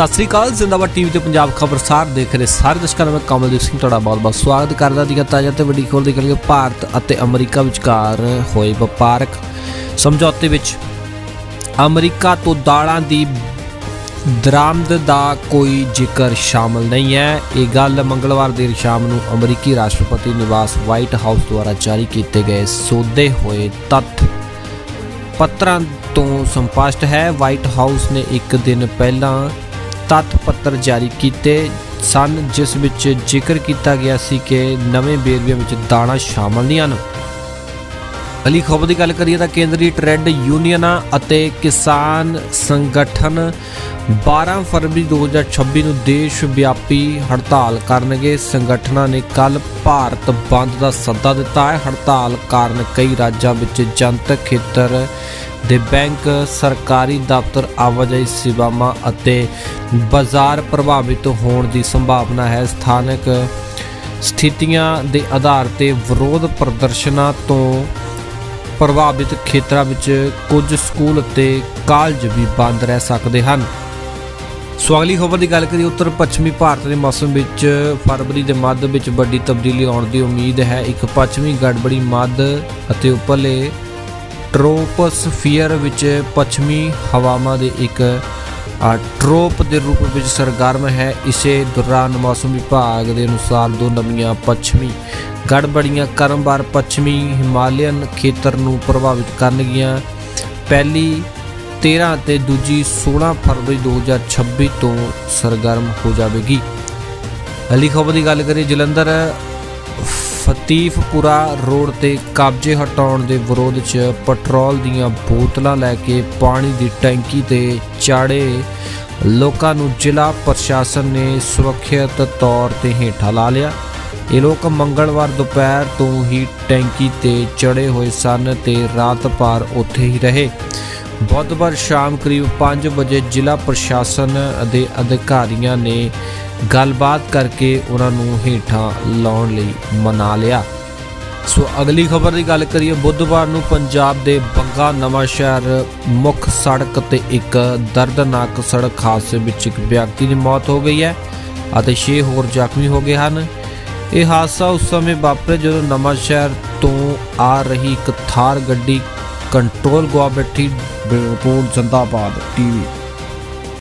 ਸਤਿ ਸ੍ਰੀ ਅਕਾਲ, ਜ਼ਿੰਦਾਬਾਦ ਟੀਵੀ ਤੇ ਪੰਜਾਬ ਖਬਰਸਾਰ ਦੇਖ ਰਹੇ ਸਾਰੇ ਦਰਸ਼ਕਾਂ ਦਾ ਮੈਂ ਕਮਲਦੀਪ ਸਿੰਘ, ਤੁਹਾਡਾ ਬਹੁਤ-ਬਹੁਤ ਸਵਾਗਤ ਕਰਦਾ। ਦੀ ਤਾਜ਼ਾ ਤੇ ਵੱਡੀ ਖਬਰ ਦੀ ਕਰੀਏ, ਭਾਰਤ ਅਤੇ ਅਮਰੀਕਾ ਵਿਚਕਾਰ ਹੋਏ ਵਪਾਰਕ ਸਮਝੌਤੇ ਵਿੱਚ। ਅਮਰੀਕਾ ਤੋਂ ਦਾਲਾਂ ਦੀ ਦਰਾਮਦ ਦਾ ਕੋਈ ਜ਼ਿਕਰ ਸ਼ਾਮਲ ਨਹੀਂ ਹੈ। ਇਹ ਗੱਲ ਮੰਗਲਵਾਰ ਦੇਰ ਸ਼ਾਮ ਨੂੰ ਅਮਰੀਕੀ ਰਾਸ਼ਟਰਪਤੀ ਨਿਵਾਸ ਵਾਈਟ ਹਾਊਸ ਦੁਆਰਾ ਜਾਰੀ ਕੀਤੇ ਗਏ ਸੋਧੇ ਹੋਏ ਤੱਥ ਪੱਤਰਾਂ ਤੋਂ ਸੰਪਸ਼ਟ ਹੈ। ਵਾਈਟ ਹਾਊਸ ਨੇ ਇੱਕ ਦਿਨ ਪਹਿਲਾਂ ਤੱਥ ਪੱਤਰ ਜਾਰੀ ਕੀਤੇ ਸਨ, ਜਿਸ ਵਿੱਚ ਜ਼ਿਕਰ ਕੀਤਾ ਗਿਆ ਸੀ ਕਿ ਨਵੇਂ ਬੇਰਵਿਆਂ ਵਿੱਚ ਦਾਣਾ ਸ਼ਾਮਲ ਨਹੀਂ ਹਨ। ਅਲੀ ਖਬਰ ਦੀ ਗੱਲ ਕਰੀਏ ਤਾਂ ਕੇਂਦਰੀ ਟ੍ਰੇਡ ਯੂਨੀਅਨਾਂ ਅਤੇ ਕਿਸਾਨ ਸੰਗਠਨ 12 ਫਰਵਰੀ 2026 ਨੂੰ ਦੇਸ਼ ਵਿਆਪੀ ਹੜਤਾਲ ਕਰਨਗੇ। ਸੰਗਠਨਾਂ ਨੇ ਕੱਲ ਭਾਰਤ ਬੰਦ ਦਾ ਸੱਦਾ ਦਿੱਤਾ ਹੈ। ਹੜਤਾਲ ਕਾਰਨ ਕਈ ਰਾਜਾਂ ਵਿੱਚ ਜਨਤਕ ਖੇਤਰ ਦੇ ਬੈਂਕ, ਸਰਕਾਰੀ ਦਫ਼ਤਰ, ਆਵਾਜਾਈ ਸੇਵਾਵਾਂ ਅਤੇ ਬਾਜ਼ਾਰ ਪ੍ਰਭਾਵਿਤ ਹੋਣ ਦੀ ਸੰਭਾਵਨਾ ਹੈ। ਸਥਾਨਕ ਸਥਿਤੀਆਂ ਦੇ ਆਧਾਰ ਤੇ ਵਿਰੋਧ ਪ੍ਰਦਰਸ਼ਨਾਂ ਤੋਂ ਪ੍ਰਭਾਵਿਤ ਖੇਤਰਾਂ ਵਿੱਚ ਕੁਝ ਸਕੂਲ ਅਤੇ ਕਾਲਜ ਵੀ ਬੰਦ ਰਹਿ ਸਕਦੇ ਹਨ। ਸੋ ਅਗਲੀ ਖਬਰ ਦੀ ਗੱਲ ਕਰੀਏ, ਉੱਤਰ ਪੱਛਮੀ ਭਾਰਤ ਦੇ ਮੌਸਮ ਵਿੱਚ ਫਰਵਰੀ ਦੇ ਮੱਧ ਵਿੱਚ ਵੱਡੀ ਤਬਦੀਲੀ ਆਉਣ ਦੀ ਉਮੀਦ ਹੈ। ਇੱਕ ਪੱਛਮੀ ਗੜਬੜੀ ਮੱਧ ਅਤੇ ਉੱਪਰਲੇ ਟ੍ਰੋਪੋਸਫੀਅਰ ਵਿੱਚ ਪੱਛਮੀ ਹਵਾਵਾਂ ਦੇ ਇੱਕ ਟ੍ਰੋਪ ਦੇ ਰੂਪ ਵਿੱਚ ਸਰਗਰਮ ਹੈ। ਇਸੇ ਦੌਰਾਨ ਮੌਸਮ ਵਿਭਾਗ ਦੇ ਅਨੁਸਾਰ ਦੋ ਨਵੀਆਂ ਪੱਛਮੀ ਗੜਬੜੀਆਂ ਕਰਮਵਾਰ ਪੱਛਮੀ ਹਿਮਾਲਿਅਨ ਖੇਤਰ ਨੂੰ ਪ੍ਰਭਾਵਿਤ ਕਰਨਗੀਆਂ। ਪਹਿਲੀ 13 ਅਤੇ ਦੂਜੀ 16 ਫਰਵਰੀ 2026 ਤੋਂ ਸਰਗਰਮ ਹੋ ਜਾਵੇਗੀ। ਅਲੀ ਖਬਰ ਦੀ ਗੱਲ ਕਰੀਏ ਜਲੰਧਰ ਫਤੀਫਪੁਰਾ ਰੋਡ ਤੇ ਕਬਜ਼ੇ ਹਟਾਉਣ ਦੇ ਵਿਰੋਧ 'ਚ ਪੈਟਰੋਲ ਦੀਆਂ ਬੋਤਲਾਂ ਲੈ ਕੇ ਪਾਣੀ ਦੀ ਟੈਂਕੀ ਤੇ ਚਾੜੇ। ਲੋਕਾਂ ਨੂੰ ਜ਼ਿਲ੍ਹਾ ਪ੍ਰਸ਼ਾਸਨ ਨੇ ਸੁਰੱਖਿਅਤ ਤੌਰ ਤੇ ਹੇਠਾਂ ਲਾ ਲਿਆ। ਇਹ ਲੋਕ ਮੰਗਲਵਾਰ ਦੁਪਹਿਰ ਤੋਂ ਹੀ ਟੈਂਕੀ ਤੇ ਚੜੇ ਹੋਏ ਸਨ ਤੇ ਰਾਤ ਭਰ ਉੱਥੇ ਹੀ ਰਹੇ। ਬੁੱਧਵਾਰ ਸ਼ਾਮ ਕਰੀਬ 5 ਵਜੇ ਜ਼ਿਲ੍ਹਾ ਪ੍ਰਸ਼ਾਸਨ ਦੇ ਅਧਿਕਾਰੀਆਂ ਨੇ ਗੱਲਬਾਤ ਕਰਕੇ ਉਹਨਾਂ ਨੂੰ ਹੇਠਾਂ ਲਾਉਣ ਲਈ ਮਨਾ ਲਿਆ। ਸੋ ਅਗਲੀ ਖਬਰ ਦੀ ਗੱਲ ਕਰੀਏ, ਬੁੱਧਵਾਰ ਨੂੰ ਪੰਜਾਬ ਦੇ ਬੰਗਾ ਨਵਾਂ ਸ਼ਹਿਰ ਮੁੱਖ ਸੜਕ ਤੇ ਇੱਕ ਦਰਦਨਾਕ ਸੜਕ ਹਾਦਸੇ ਵਿੱਚ ਇੱਕ ਵਿਅਕਤੀ ਦੀ ਮੌਤ ਹੋ ਗਈ ਹੈ ਅਤੇ 6 ਹੋਰ ਜ਼ਖਮੀ ਹੋ ਗਏ ਹਨ। ਇਹ ਹਾਦਸਾ ਉਸ ਸਮੇਂ ਵਾਪਰਿਆ ਜਦੋਂ ਨਵਾਂ ਸ਼ਹਿਰ ਤੋਂ ਆ ਰਹੀ ਇੱਕ ਥਾਰ ਗੱਡੀ ਕੰਟਰੋਲ ਗਵਾ ਬੈਠੀ ਰਿਪੋਰਟ ਜ਼ਿੰਦਾਬਾਦ ਟੀਵੀ